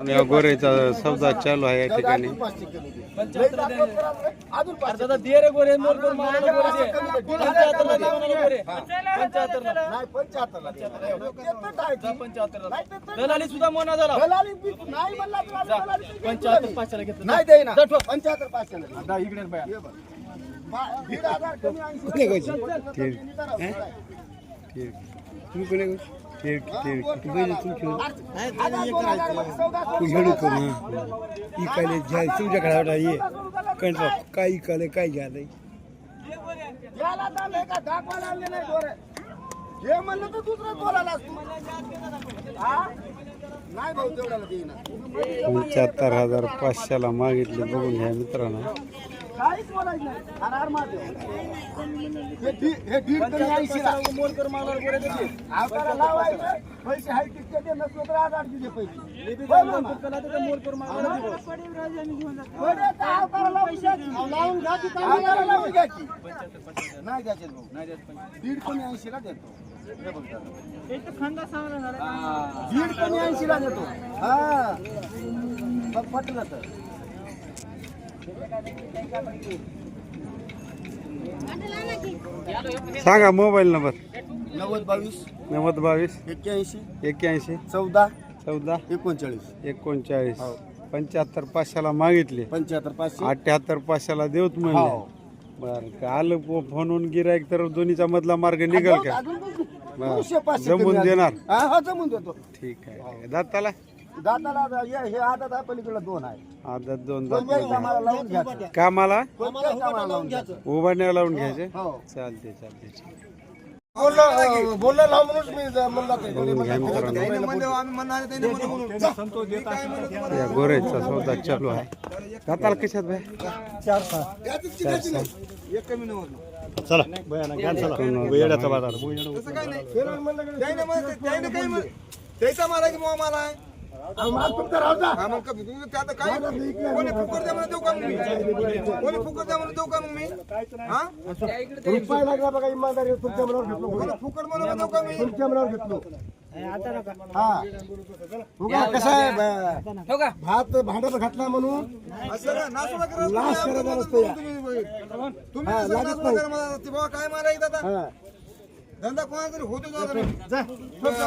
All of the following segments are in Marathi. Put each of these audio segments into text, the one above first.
आणि या गोरेचा सौदा चालू आहे या ठिकाणी. दादा दे रे गोरे मोर गोर मारायला गोरे दे. पंच्याहत्तरला दे म्हणाला गोरे पंच्याहत्तरला पंच्याहत्तरला. दलाली सुद्धा मोना झाला. पंच्याहत्तर पाचशेला घेतलं. नाही दे ना जा ठेव. पंच्याहत्तर पाचशे इकडे ठीक. ठीक. तुम्ही कोणी इकाले ज्या तुमच्याकडे ये. कंट्रा काय इकाले काय झालंय याला झालंय का दाखवायला आणले नाही दोरे. हे म्हणलं तर दुसरं बोलायला हा? पंच्याहत्तर हजार पाचशेला मागितले बघून घ्या मित्रांनो. काहीच बोलायचं नाही. हे दी- हे दीड ऐंशीला. आपल्याला लावायचं पैसे हाय तितके दे नसलो तर आठ आठ दिले पैसे. तर थोडे तर लावून लावून. नाही द्यायचे भाऊ. नाही. दीड कमी ऐंशीला देतो. हे बघ जरा. दीड कमी ऐंशीला देतो. हा. मग पटलं तर. सांगा मोबाईल नंबर. नव्वद बावीस. नव्वद बावीस. एक्क्याऐंशी. एक्क्याऐंशी. चौदा. चौदा. एकोणचाळीस. एकोणचाळीस. पंच्याहत्तर पाचशेला मागितले. पंच्याहत्तर पाचशे. अठ्याहत्तर पाचशेला देऊत हो. म्हणले बरं का आलं फो- फोनवरून गिरायक तर दोन्हीचा मधला मार्ग निघेल का? अजून बघू. बरं. दोनशे पाचशे जमून कमी देणार? हा हा जमून देतो. ठीक आहे. दाताला? दाताला हे हे आदत आहे पलीकडे दोन आहे. आदत दोन कोणत्याही कामाला लावून घ्यायचं. कामाला? कोणत्याही कामाला लावून घ्यायचं. उभारण्याला लावून घ्यायचे? हो. चालते चालते बोललो बोललो लाव म्हणूनच मी ज- म्हणलं ते. बघून घ्या मित्रांनो. या गोरेचा सौदा चालू आहे. दाताला कशात भाई चार सहा. चला. येड्याचा बाजार अहो, माल तुमचा राहू द्या. रुपये लागला बघा इमानदारी तुमच्या मनावर घेतलो. तुमच्या मनावर घेतलो. हा उगा कसं आहे ब- हो का भात भांड्यात घातला म्हणून? लाश करायचा नसतो या हा, लागत नाही. काय मारायचं आता? हा. धंदा कोणा तरी होतो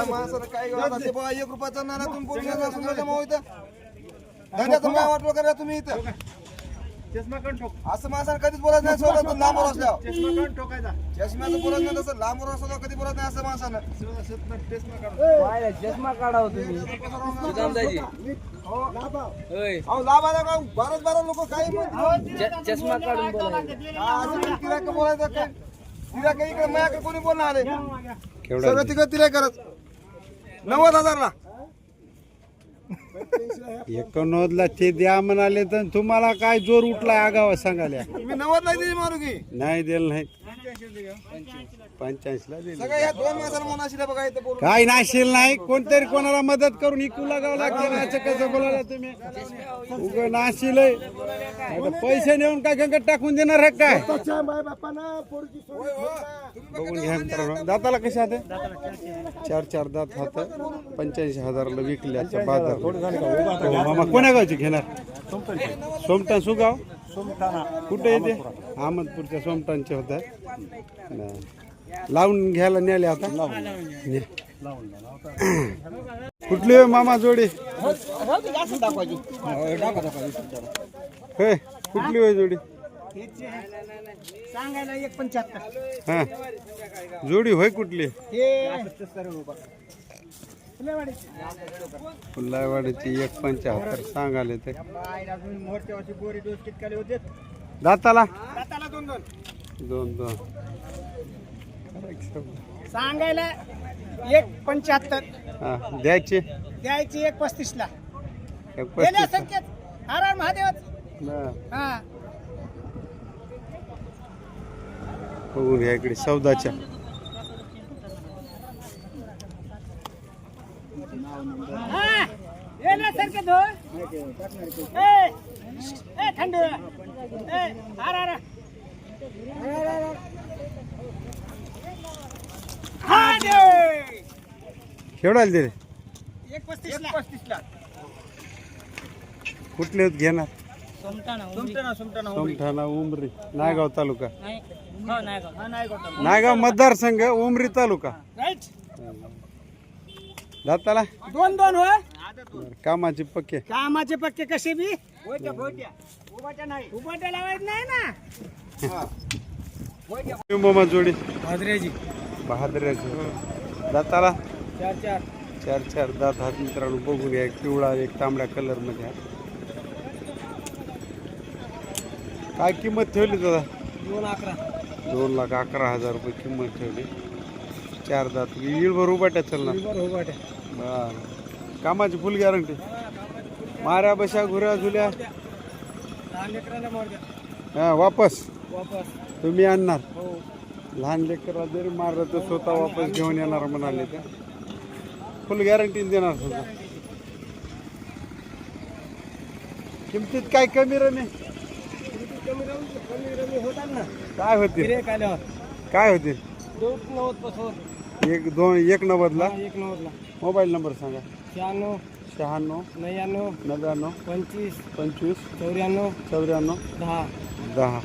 माणसाला काय बाबा एक रुपयाचा नाणा तुम्ही बोलून घ्या, असं नका मग इथं धंद्याचं काय वाटलं करा तुम्ही इथं? असं माणसाला कधीच बोलत नाही सोडत पण लांबवर असल्यावर. चष्म्याचं बोलत नाही तसं लांबवर असल्यावर कधी बोलत नाही असं माणसानं. पाहिलं, चष्मा काढावं तुम्ही. सुदामदाजी होय. अहो लाभ आला का बाराच बारा लोक काही म्हणतात च- चष्मा काढून बोला हा, असं गिऱ्हाईक बोलायचं? काय इकडे माझ्याकडे कोणी बोलणार आले केवढा सगळं तिकडे तिला करत नव्वद हजारला. एकोणनव्वदला ते द्या म्हणाले तर तुम्हाला काय जोर उठला आगावा सांगाल्या मी नव्वद नाही दिली मारू की नाही दिलं नाही. पंच्याऐंशीला दिलं. सगळं ह्या दोन माणसाला म्हणून अशी बघा इथं बोलून. काय नाशील नाही कोणतरी कोणाला मदत करून इकू लागावं लागते ना असं कसं बोलायला तुम्ही? उग नाशील आता पैसे नेऊन काय गंगत टाकून देणार आहे काय? बघून घ्या मित्रांनो. दाताला कशा हात चार चार दात हात पंच्याऐंशी हजाराला विकल्याचा बाजार. हो, मामा कोण्या गावची घेणार? सोमटा सुगाव? कुठे येते? अहमदपूरच्या सोमटांचे होत लावून घ्यायला नेले आता? ने. कुठली होय मामा जोडी? होय कुठली होय जोडी? सांगायला एक पंच्याहत्तर हा. जोडी होय कुठली? फुलावाडीची एक पंच्याहत्तर सांगाले ते. दाताला दोन दोन. सांगायला एक पंच्याहत्तर. हा द्यायचे? द्यायची एक पस्तीस ला एक गेल्या पस्तीस. संख्येत. हर हर महादेव बरं. हा. बघून घ्या इकडे सौदाच्या. हा. गेल्या संख्येत हो. ए ए थंड. ए हर हर हा केवढा दिले एक पस्तीस ला पस्तीस ला कुठले आहेत घेणार? सुमटाणा सुमटाणा सोमठाणा उमरी. नायगाव तालुका. नाही. हो नायगाव. हा नायगाव नायगाव मतदारसंघ उमरी तालुका. राईट. दाताला दोन दोन हो कामाचे पक्के. कामाचे पक्के कसे बी? उभाट्या नाही. उभाट्या लावायचं नाही ना. मोमा जोडी. भाजऱ्याची बहादराचे दाताला? चार चार. चार चार. दात हात मित्रांनो. बघून घ्या एक पिवळा एक तांबड्या कलरमध्ये आहे. काय किंमत ठेवली दादा? दोन अकरा. दोन लाख अकरा हजार रुपये किंमत ठेवली. चार दात. येळभर उभाट्या चालणार बरं. कामाची फुल गॅरंटी माऱ्या बशा घुऱ्या झुल्या. हा वापस. तुम्ही आणणार? हो. लहान लेकरला जरी मारलं तर स्वतः वापस घेऊन येणार म्हणाले ते फुल गॅरंटी देणार सुद्धा. किमतीत काय कमी रमे? काय होतील? काय होतील? एक दोन एक नव्वदला एक नव्वदला मोबाईल नंबर सांगा. शहाण्णव शहाण्णव नव्याण्णव नव्याण्णव पंचवीस पंचवीस चौऱ्याण्णव चौऱ्याण्णव दहा. दहा.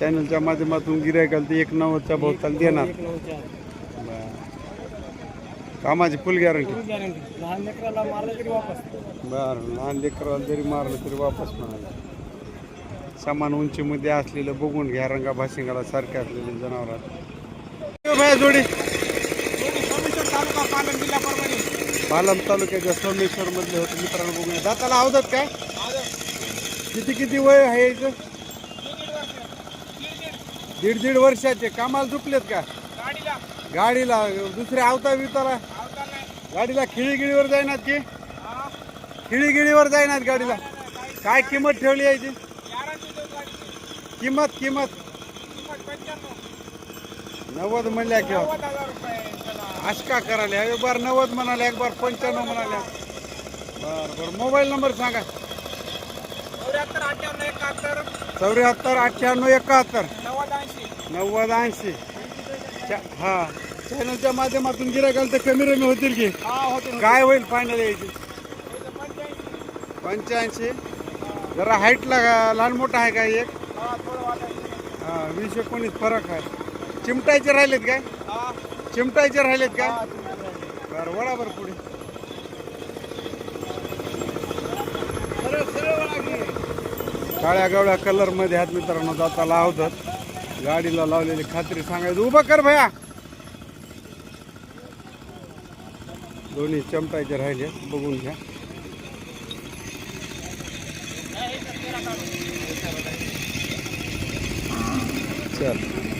चॅनलच्या माध्यमातून गिरायकाला ते एक नव्वदच्या भोवताल देणार. एक बरं. कामाची फुल गॅरंटी फुल गॅरंटी लहान लेकराला मारलं तरी वापस. बरं लहान लेकराला जरी मारलं तरी वापस म्हणाले. समान उंचीमध्ये असलेलं बघून घ्या रंगा भाशिंगाला सारखे असलेले जनावरात. जोडी. तालुका पालम जिल्हा परभणी पालम तालुक्याच्या सोमेश्वर मधले होते मित्रांनो बघूया. दाताला अवदत काय? किती किती वय आहे याचं? दीड दीड वर्षाचे. कामाला झुपलेत का? गाडीला. गाडीला. दुसऱ्या आवता बिवताला? गाडीला खिळी गिळीवर जाईनात की? खिळी गिळीवर जाईनात गाडीला? काय किंमत ठेवली याची किंमत किंमत. नव्वद म्हणल्या किंवा अशका करायला. एक बार नव्वद म्हणाले एक बार पंच्याण्णव म्हणाल्या. बर बर. मोबाईल नंबर सांगा. चौऱ्याहत्तर अठ्ठ्याण्णव एकाहत्तर. नव्वद ऐंशी. हा. चॅनलच्या माध्यमातून गिरायकाल तर कमी रमी होतील की? हा काय होईल फायनल यायची? पंच्याऐंशी. जरा हाईटला लहान मोठा आहे काय एक हा वीस एकोणीस फरक आहे. चिमटायचे राहिलेत काय? चिमटायचे राहिलेत काय? बरं वडा बरं पुढे. काळ्या गवळ्या कलरमध्ये मित्रांनो जाता लावतात गाडीला लावलेली खात्री सांगायचं. उभं कर भया. दोन्ही चमटायचे राहिले. बघून घ्या. चल.